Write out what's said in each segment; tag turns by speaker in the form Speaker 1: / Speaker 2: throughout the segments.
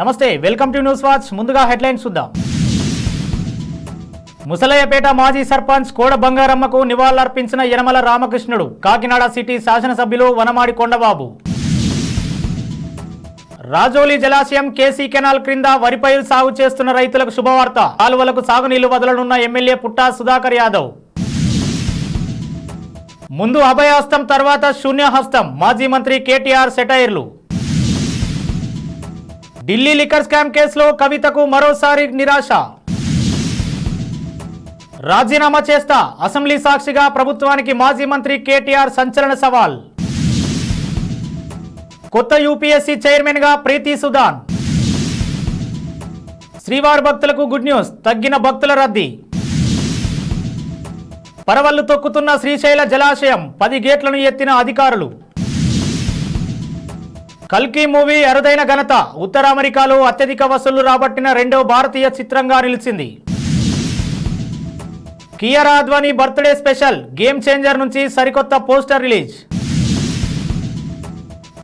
Speaker 1: నమస్తే welcome to news watch. ముందుగా headlines చూద్దాం. ముసలయ్యపేట మాజీ సర్పంచ్ కోడ బంగారమ్మకు నివాళులర్పించిన యనమల రామకృష్ణుడు కాకినాడ సిటీ శాసనసభ్యులు వనమాడి కొండబాబు. రాజోలి జలాశయం కేసీ కెనాల్ క్రింద వరి పైరు సాగు చేస్తున్న రైతులకు శుభవార్త. కాలువలకు సాగునీళ్ళు వదలనున్న ఎమ్మెల్యే పుట్టా సుధాకర్ యాదవ్. ముందు అభయహస్తం తర్వాత శూన్యహస్తం మాజీ మంత్రి కేటీఆర్ సెటైర్లు. ఢిల్లీ లిక్కర్ స్కామ్ కేసులో కవితకు మరోసారి నిరాశ. రాజీనామా చేస్తా అసెంబ్లీ సాక్షిగా ప్రభుత్వానికి మాజీ మంత్రి కేటీఆర్ సంచలన సవాల్. కొత్త యూపీఎస్సీ చైర్మన్గా ప్రీతి సుదాన్. శ్రీవారి భక్తులకు గుడ్ న్యూస్ తగ్గిన భక్తుల రద్దీ. పరవళ్ళు తొక్కుతున్న శ్రీశైల జలాశయం పది గేట్లను ఎత్తిన అధికారులు. కల్కి మూవీ అరుదైన ఘనత. ఉత్తర అమెరికాలో అత్యధిక వసూళ్ళు రాబట్టిన రెండో భారతీయ చిత్రంగా నిలిచింది. Kiara Advani birthday special. Game changer నుంచి సరికొత్త పోస్టర్ రిలీజ్.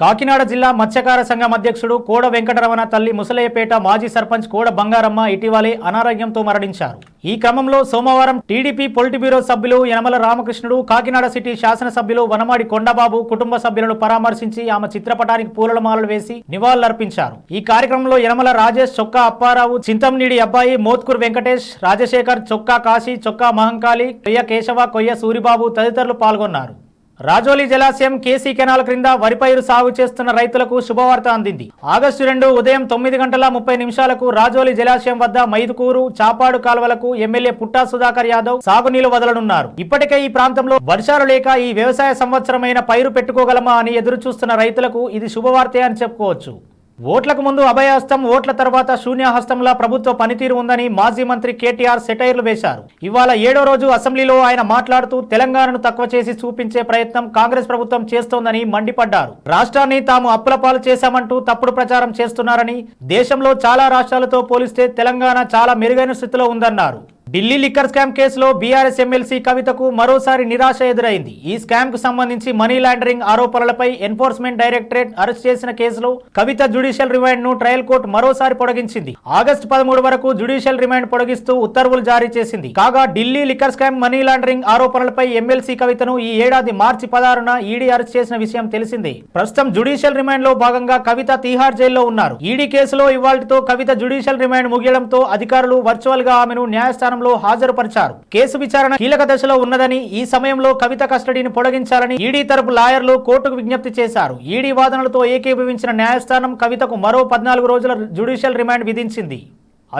Speaker 1: కాకినాడ జిల్లా మత్స్యకార సంఘం అధ్యక్షుడు కోడ వెంకటరమణ తల్లి ముసలయ్యపేట మాజీ సర్పంచ్ కోడ బంగారమ్మ ఇటీవలే అనారోగ్యంతో మరణించారు. ఈ క్రమంలో సోమవారం టీడీపీ పొలిటి బ్యూరో సభ్యులు యనమల రామకృష్ణుడు కాకినాడ సిటీ శాసనసభ్యులు వనమాడి కొండబాబు కుటుంబ సభ్యులను పరామర్శించి ఆమె చిత్రపటానికి పూలమాలలు వేసి నివాళులర్పించారు. ఈ కార్యక్రమంలో యనమల రాజేష్ చొక్కా అప్పారావు చింతంనీడి అబ్బాయి మోత్కూర్ వెంకటేష్ రాజశేఖర్ చొక్కా కాశీ చొక్కా మహంకాళి కొయ్య కేశవ కొయ్య సూరిబాబు తదితరులు పాల్గొన్నారు. రాజోలి జలాశయం కేసీ కెనాల్ క్రింద వరి పైరు సాగు చేస్తున్న రైతులకు శుభవార్త అందింది. ఆగస్టు రెండు ఉదయం తొమ్మిది గంటల ముప్పై నిమిషాలకు రాజోలి జలాశయం వద్ద మైదుకూరు చాపాడు కాలువలకు ఎమ్మెల్యే పుట్టా సుధాకర్ యాదవ్ సాగునీళ్ళు వదలనున్నారు. ఇప్పటికే ఈ ప్రాంతంలో వర్షాలు లేక ఈ వ్యవసాయ సంవత్సరమైన పైరు పెట్టుకోగలమా అని ఎదురు చూస్తున్న రైతులకు ఇది శుభవార్తే అని చెప్పుకోవచ్చు. ఓట్లకు ముందు అభయహస్తం ఓట్ల తర్వాత శూన్యహస్తంలా ప్రభుత్వ పనితీరు ఉందని మాజీ మంత్రి కేటీఆర్ సెటైర్లు వేశారు. ఇవాళ ఏడో రోజు అసెంబ్లీలో ఆయన మాట్లాడుతూ తెలంగాణను తక్కువ చేసి చూపించే ప్రయత్నం కాంగ్రెస్ ప్రభుత్వం చేస్తోందని మండిపడ్డారు. రాష్ట్రాన్ని తాము అప్పుల పాలు చేశామంటూ తప్పుడు ప్రచారం చేస్తున్నారని దేశంలో చాలా రాష్ట్రాలతో పోలిస్తే తెలంగాణ చాలా మెరుగైన స్థితిలో ఉందన్నారు. ఢిల్లీ లిక్కర్ స్కామ్ కేసులో బీఆర్ఎస్ ఎమ్మెల్సీ కవితకు మరోసారి నిరాశ ఎదురైంది. ఈ స్కామ్కు సంబంధించి మనీ లాండరింగ్ ఆరోపణలపై ఎన్ఫోర్స్మెంట్ డైరెక్టరేట్ అరెస్ట్ చేసిన కేసులో కవిత జ్యుడిషియల్ రిమాండ్ను ట్రయల్ కోర్టు మరోసారి పొడిగించింది. ఆగస్టు పదమూడు వరకు జ్యుడిషియల్ రిమాండ్ పొడిగిస్తూ ఉత్తర్వులు జారీ చేసింది. కాగా Delhi liquor scam money laundering ఆరోపణలపై ఎమ్మెల్సీ కవితను ఈ ఏడాది మార్చి పదహారున ఈడీ అరెస్ట్ చేసిన విషయం తెలిసిందే. ప్రస్తుతం జ్యుడిషియల్ రిమాండ్లో భాగంగా కవిత తీహార్ జైల్లో ఉన్నారు. ఈడీ కేసులో ఇవాళతో కవిత జ్యుడిషియల్ రిమాండ్ ముగియడంతో అధికారులు వర్చువల్గా ఆమెను న్యాయస్థానం న్యాయస్థానంలో హాజరుపరిచారు. కేసు విచారణ కీలక దశలో ఉన్నదని ఈ సమయంలో కవిత కస్టడీని పొడిగించాలని ఈడీ తరపు లాయర్లు కోర్టుకు విజ్ఞప్తి చేశారు. ఈడీ వాదనలతో ఏకీభవించిన న్యాయస్థానం కవితకు మరో పద్నాలుగు రోజుల జ్యుడిషియల్ రిమాండ్ విధించింది.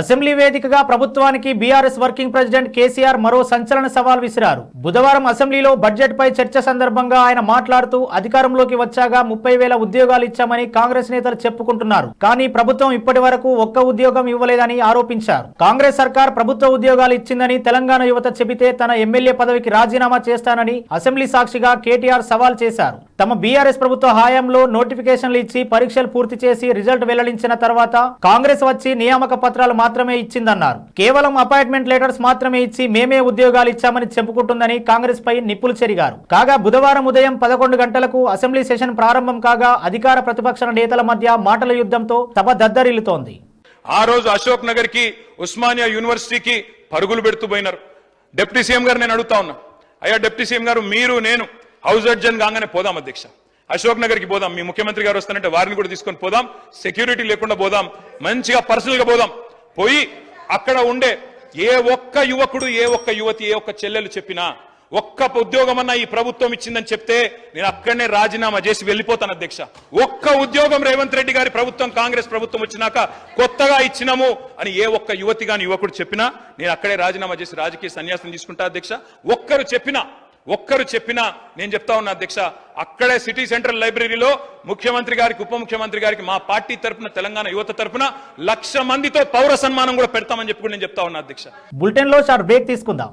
Speaker 1: అసెంబ్లీ వేదికగా ప్రభుత్వానికి బీఆర్ఎస్ వర్కింగ్ ప్రెసిడెంట్ కేసీఆర్ మరో సంచలన సవాల్ విసిరారు. బుధవారం అసెంబ్లీలో బడ్జెట్ పై చర్చ సందర్భంగా ఆయన మాట్లాడుతూ అధికారంలోకి వచ్చాక ముప్పై వేల ఉద్యోగాలు ఇచ్చామని కాంగ్రెస్ నేతలు చెప్పుకుంటున్నారు. కానీ ప్రభుత్వం ఇప్పటి వరకు ఒక్క ఉద్యోగం ఇవ్వలేదని ఆరోపించారు. కాంగ్రెస్ సర్కార్ ప్రభుత్వ ఉద్యోగాలు ఇచ్చిందని తెలంగాణ యువత చెబితే తన ఎమ్మెల్యే పదవికి రాజీనామా చేస్తానని అసెంబ్లీ సాక్షిగా కేటీఆర్ సవాల్ చేశారు. తమ బీఆర్ఎస్ ప్రభుత్వ హయాంలో నోటిఫికేషన్లు ఇచ్చి పరీక్షలు పూర్తి చేసి రిజల్ట్ వెల్లడించిన తర్వాత కాంగ్రెస్ వచ్చి నియామక పత్రాలు మాత్రమే ఇచ్చిందన్నారు. కేవలం అపాయింట్మెంట్ లెటర్స్ మాత్రమే ఇచ్చి మేమే ఉద్యోగాలు ఇచ్చామని చెప్పుకుంటుందని కాంగ్రెస్ పై నిప్పులు చెరిగారు. కాగా బుధవారం ఉదయం పదకొండు గంటలకు అసెంబ్లీ సెషన్ ప్రారంభం కాగా అధికార ప్రతిపక్ష నేతల మధ్య మాటల యుద్ధంతో సభ దద్దరిల్లుతోంది.
Speaker 2: ఆ రోజు అశోక్ నగర్కి ఉస్మానియా యూనివర్సిటీకి పరుగులు పెడుతూ పోయినారు. డిప్యూటీ సీఎం గారు నేను అడుగుతా ఉన్నా. అయ్యా డిప్యూటీ సీఎం గారు మీరు నేను హౌస్ అడ్జన్ కాగానే పోదాం అధ్యక్ష. అశోక్ నగర్కి పోదాం. మీ ముఖ్యమంత్రి గారు వస్తానంటే వారిని కూడా తీసుకొని పోదాం. సెక్యూరిటీ లేకుండా పోదాం. మంచిగా పర్సనల్గా పోదాం. పోయి అక్కడ ఉండే ఏ ఒక్క యువకుడు ఏ ఒక్క యువతి ఏ ఒక్క చెల్లెలు చెప్పినా ఒక్క ఉద్యోగమన్నా ఈ ప్రభుత్వం ఇచ్చిందని చెప్తే నేను అక్కడనే రాజీనామా చేసి వెళ్ళిపోతాను అధ్యక్ష. ఒక్క ఉద్యోగం రేవంత్ రెడ్డి గారి ప్రభుత్వం కాంగ్రెస్ ప్రభుత్వం వచ్చినాక కొత్తగా ఇచ్చినాము అని ఏ ఒక్క యువతి గాని యువకుడు చెప్పినా నేను అక్కడే రాజీనామా చేసి రాజకీయ సన్యాసం తీసుకుంటా అధ్యక్ష. ఒక్కరు చెప్పినా ఒక్కరు చెప్పినా నేను చెప్తా ఉన్నా అధ్యక్ష అక్కడే సిటీ సెంట్రల్ లైబ్రరీలో ముఖ్యమంత్రి గారికి ఉప ముఖ్యమంత్రి గారికి మా పార్టీ తరపున తెలంగాణ యువత తరపున లక్ష మందితో పౌర సన్మానం కూడా పెడతామని చెప్పి నేను చెప్తా ఉన్నా అధ్యక్ష
Speaker 1: బులెటిన్లో షార్ట్ బ్రేక్ తీసుకుందాం.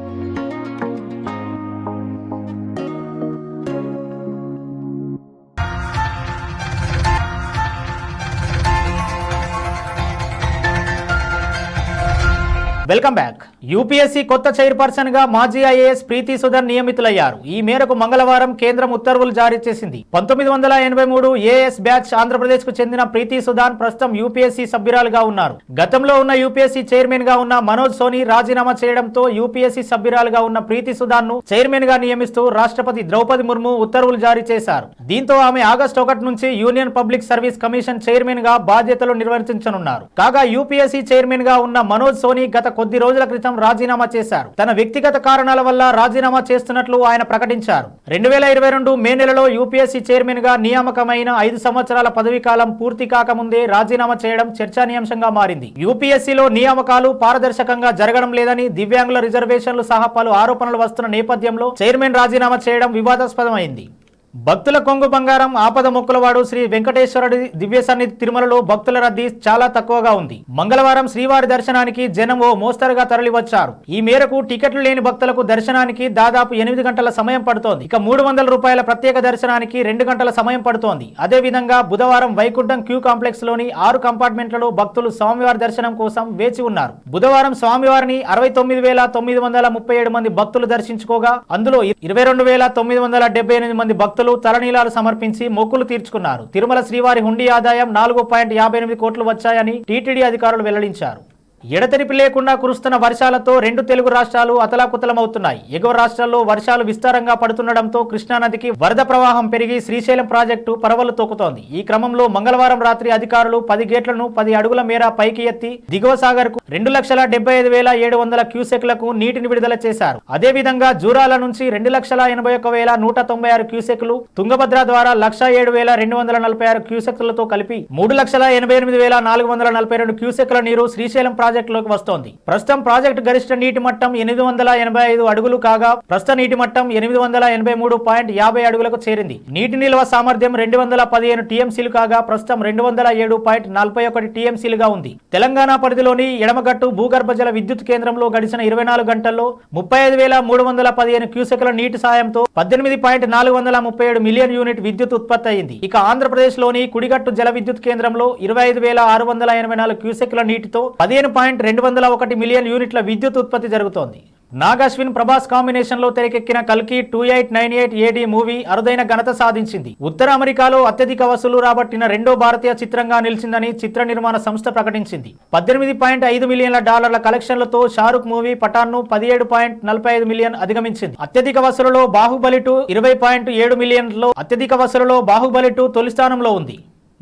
Speaker 1: Welcome back. UPSC కొత్త చైర్పర్సన్గా మాజీ ఐఏఎస్ ప్రీతి సుధన్ నియమితులయ్యారు. ఈ మేరకు మంగళవారం కేంద్రం ఉత్తర్వులు జారీ చేసింది. పంతొమ్మిది వందల ఎనభై మూడు ఏఎస్ బ్యాచ్ ఆంధ్రప్రదేశ్కు చెందిన ప్రీతి సుధాన్ ప్రస్తుతం యూపీఎస్సీ సభ్యురాలుగా ఉన్నారు. గతంలో ఉన్న యూపీఎస్సీ చైర్మన్గా ఉన్న మనోజ్ సోని రాజీనామా చేయడంతో యూపీఎస్సీ సభ్యురాలుగా ఉన్న ప్రీతి సుధాన్ను చైర్మన్గా నియమిస్తూ రాష్ట్రపతి ద్రౌపది ముర్ము ఉత్తర్వులు జారీ చేశారు. దీంతో ఆమె ఆగస్టు ఒకటి నుంచి యూనియన్ పబ్లిక్ సర్వీస్ కమిషన్ చైర్మన్గా బాధ్యతలు నిర్వర్తించనున్నారు. కాగా యూపీఎస్సీ చైర్మన్గా ఉన్న మనోజ్ సోని గత కొద్ది రోజుల క్రితం రాజీనామా చేశారు. తన వ్యక్తిగత కారణాల వల్ల రాజీనామా చేస్తున్నట్లు ఆయన ప్రకటించారు. రెండు వేల ఇరవై రెండు మే నెలలో యూపీఎస్సీ చైర్మన్గా నియామకమైన ఐదు సంవత్సరాల పదవీ కాలం పూర్తి కాకముందే రాజీనామా చేయడం చర్చానీయాంశంగా మారింది. యూపీఎస్సీలో నియామకాలు పారదర్శకంగా జరగడం లేదని దివ్యాంగుల రిజర్వేషన్లు సహా పలు ఆరోపణలు వస్తున్న నేపథ్యంలో చైర్మన్ రాజీనామా చేయడం వివాదాస్పదమైంది. భక్తుల కొంగు బంగారం ఆపద మొక్కులవాడు శ్రీ వెంకటేశ్వరుడి దివ్య సన్నిధి తిరుమలలో భక్తుల రద్దీ చాలా తక్కువగా ఉంది. మంగళవారం శ్రీవారి దర్శనానికి జనం ఓ మోస్తరుగా తరలి వచ్చారు ఈ మేరకు టికెట్లు లేని భక్తులకు దర్శనానికి దాదాపు ఎనిమిది గంటల సమయం పడుతోంది. ఇక మూడు వందల రూపాయల ప్రత్యేక దర్శనానికి రెండు గంటల సమయం పడుతోంది. అదే విధంగా బుధవారం వైకుంఠం క్యూ కాంప్లెక్స్లోని ఆరు కంపార్ట్మెంట్లలో భక్తులు స్వామివారి దర్శనం కోసం వేచి ఉన్నారు. బుధవారం స్వామివారిని అరవై తొమ్మిది వేల తొమ్మిది వందల ముప్పై ఏడు మంది భక్తులు దర్శించుకోగా అందులో ఇరవై రెండు వేల తొమ్మిది వందల డెబ్బై ఎనిమిది మంది భక్తులు తలనీలాలు సమర్పించి మొక్కులు తీర్చుకున్నారు. తిరుమల శ్రీవారి హుండీ ఆదాయం నాలుగు పాయింట్ యాభై ఎనిమిది కోట్లు వచ్చాయని టీటీడీ అధికారులు వెల్లడించారు. ఎడతెరిపి లేకుండా కురుస్తున్న వర్షాలతో రెండు తెలుగు రాష్ట్రాలు అతలాకుతలమవుతున్నాయి. ఎగువ రాష్ట్రాల్లో వర్షాలు విస్తారంగా పడుతుండటంతో కృష్ణానదికి వరద ప్రవాహం పెరిగి శ్రీశైలం ప్రాజెక్టు పరవలు తొక్కుతోంది ఈ క్రమంలో మంగళవారం రాత్రి అధికారులు పది గేట్లను పది అడుగుల మేర పైకి ఎత్తి దిగువ సాగర్కు రెండు లక్షల డెబ్బై ఐదు వేల ఏడు వందల క్యూసెక్లకు నీటిని విడుదల చేశారు. అదేవిధంగా జూరాల నుంచి రెండు లక్షల ఎనభై ఒక్క వేల నూట తొంభై ఆరు క్యూసెక్లు తుంగభద్ర ద్వారా లక్ష ఏడు వేల రెండు వందల నలభై ఆరు క్యూసెక్లతో కలిపి మూడు లక్షల ఎనభై ఎనిమిది వేల నాలుగు వందల నలభై రెండు క్యూసెక్ల నీరు శ్రీశైలం ప్రాజెక్టులోకి వస్తోంది. ప్రస్తుతం ప్రాజెక్టు గరిష్ట నీటి మట్టం ఎనిమిది వందల ఎనభై ఐదు అడుగులు కాగా ప్రస్తుత నీటి మట్టం ఎనిమిది వందల ఎనభై మూడు పాయింట్ యాభై అడుగులకు చేరింది. నీటి నిల్వ సామర్థ్యం రెండు వందల పదిహేను టీఎంసీలు కాగా ప్రస్తుతం రెండు వందల ఏడు పాయింట్ నలభై ఒకటి టీఎంసీలుగా ఉంది. తెలంగాణ పరిధిలోని ఎడమగట్టు భూగర్భ జల విద్యుత్ కేంద్రంలో గడిచిన ఇరవై నాలుగు గంటల్లో ముప్పై ఐదు వేల మూడు వందల పదిహేను క్యూసెక్ల నీటి సాయంతో పద్దెనిమిది పాయింట్ నాలుగు వందల ముప్పై ఏడు మిలియన్ యూనిట్ విద్యుత్ ఉత్పత్తి అయింది. ఇక ఆంధ్రప్రదేశ్లోని కుడిగట్టు జల విద్యుత్ కేంద్రంలో ఇరవై ఐదు వేల ఆరు వందల ఎనభై నాలుగు క్యూసెక్ల నీటితో పదిహేను పాయింట్ రెండు వందల ఒకటి మిలియన్ యూనిట్ల విద్యుత్ ఉత్పత్తి జరుగుతోంది. నాగాశ్విన్ ప్రభాస్ కాంబినేషన్లో తెరకెక్కిన కల్కి two eight nine eight AD movie అరుదైన ఘనత సాధించింది. ఉత్తర అమెరికాలో అత్యధిక వసూలు రాబట్టిన రెండో భారతీయ చిత్రంగా నిలిచిందని చిత్ర నిర్మాణ సంస్థ ప్రకటించింది. పద్దెనిమిది పాయింట్ ఐదు మిలియన్ల డాలర్ల కలెక్షన్లతో షారుఖ్ మూవీ పఠాన్ను పదిహేడు పాయింట్ నలభై ఐదు మిలియన్ అధిగమించింది. అత్యధిక వసూలులో బాహుబలి టూ ఇరవై పాయింట్ ఏడు మిలియన్లో అత్యధిక వసూలులో బాహుబలి టూ తొలి స్థానంలో ఉంది.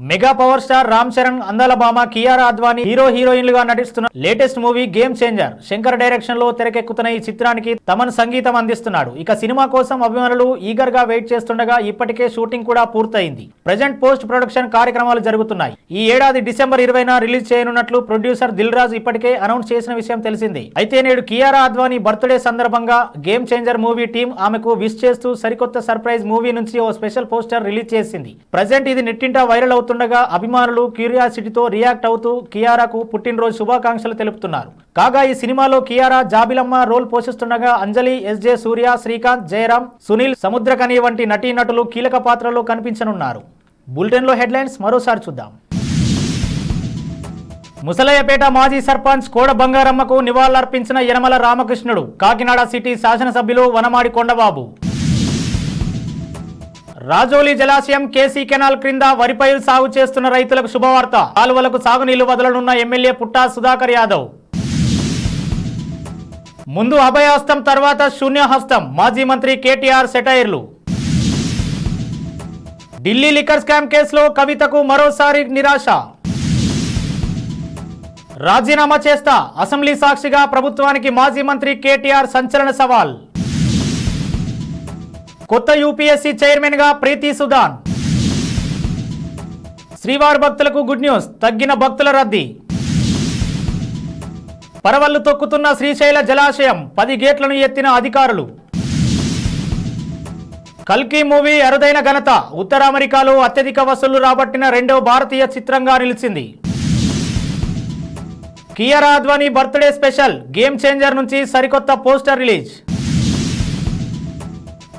Speaker 1: Mega power star Ram Charan అందాల భామ కియారా అద్వానీ హీరో హీరోయిన్లుగా నటిస్తున్న latest movie game changer. Shankar డైరెక్షన్లో తెరకెక్కుతున్న ఈ చిత్రానికి తమన్ సంగీతం అందిస్తున్నాడు. ఇక సినిమా కోసం అభిమానులు ఈగర్గా వెయిట్ చేస్తుండగా ఇప్పటికే షూటింగ్ కూడా పూర్తయింది. ప్రజెంట్ పోస్ట్ ప్రొడక్షన్ కార్యక్రమాలు జరుగుతున్నాయి. ఈ ఏడాది డిసెంబర్ ఇరవైన రిలీజ్ చేయనున్నట్లు ప్రొడ్యూసర్ దిల్ రాజు ఇప్పటికే అనౌన్స్ చేసిన విషయం తెలిసింది. అయితే నేడు కియారా అద్వానీ బర్త్డే సందర్భంగా గేమ్ చేంజర్ మూవీ టీం ఆమెకు విష్ చేస్తూ సరికొత్త సర్ప్రైజ్ మూవీ నుంచి ఓ స్పెషల్ పోస్టర్ రిలీజ్ చేసింది. ప్రజెంట్ ఇది నెట్టింటా వైరల్ అవుతుండగా అభిమానులు క్యూరియాసిటీతో రియాక్ట్ అవుతూ కియారాకు పుట్టినరోజు శుభాకాంక్షలు తెలుపుతున్నారు. కాగా ఈ సినిమాలో కియారా జాబిలమ్మ రోల్ పోషిస్తుండగా అంజలి ఎస్జే సూర్య శ్రీకాంత్ జయరాం సునీల్ సముద్రకని వంటి నటీనటులు కీలక పాత్రలో కనిపించనున్నారు. బులెటిన్లో హెడ్లైన్స్ మరోసారి చూద్దాం. ముసలయ్యపేట మాజీ సర్పంచ్ కోడ బంగారమ్మకు నివాళులర్పించిన యనమల రామకృష్ణుడు కాకినాడ సిటీ శాసనసభ్యులు వనమాడి కొండబాబు. రాజోలి జలాశయం కేసీ కెనాల్ క్రింద వరి పైరు సాగు చేస్తున్న రైతులకు శుభవార్త. కాలువలకు సాగునీళ్ళు వదలనున్న ఎమ్మెల్యే పుట్టా సుధాకర్ యాదవ్. ముందు అభయహస్తం తర్వాత శూన్యహస్తం మాజీ మంత్రి కేటీఆర్ సెటైర్లు. ఢిల్లీ లిక్కర్ స్కామ్ కేసులో కవితకు మరోసారి నిరాశ. రాజీనామా చేస్తా అసెంబ్లీ సాక్షిగా ప్రభుత్వానికి మాజీ మంత్రి కేటీఆర్ సంచలన సవాల్. కొత్త యూపీఎస్సీ చైర్మన్గా ప్రీతి సుదాన్ శ్రీవారి భక్తులకు గుడ్ న్యూస్. తగ్గిన భక్తుల రద్దీ. పరవళ్ళు తొక్కుతున్న శ్రీశైల జలాశయం పది గేట్లను ఎత్తిన అధికారులు. కల్కి మూవీ అరుదైన ఘనత. ఉత్తర అమెరికాలో అత్యధిక వసూళ్ళు రాబట్టిన రెండవ భారతీయ చిత్రంగా నిలిచింది. Kiara Advani birthday special. Game changer నుంచి సరికొత్త పోస్టర్ రిలీజ్.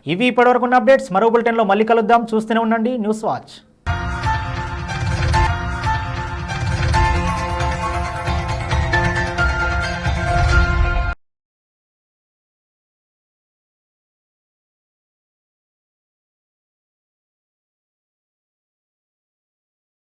Speaker 1: ఇవి ఇప్పటివరకు ఉన్న అప్డేట్స్. మరో బులెటిన్లో మళ్ళీ కలుద్దాం. చూస్తూనే ఉండండి. News watch.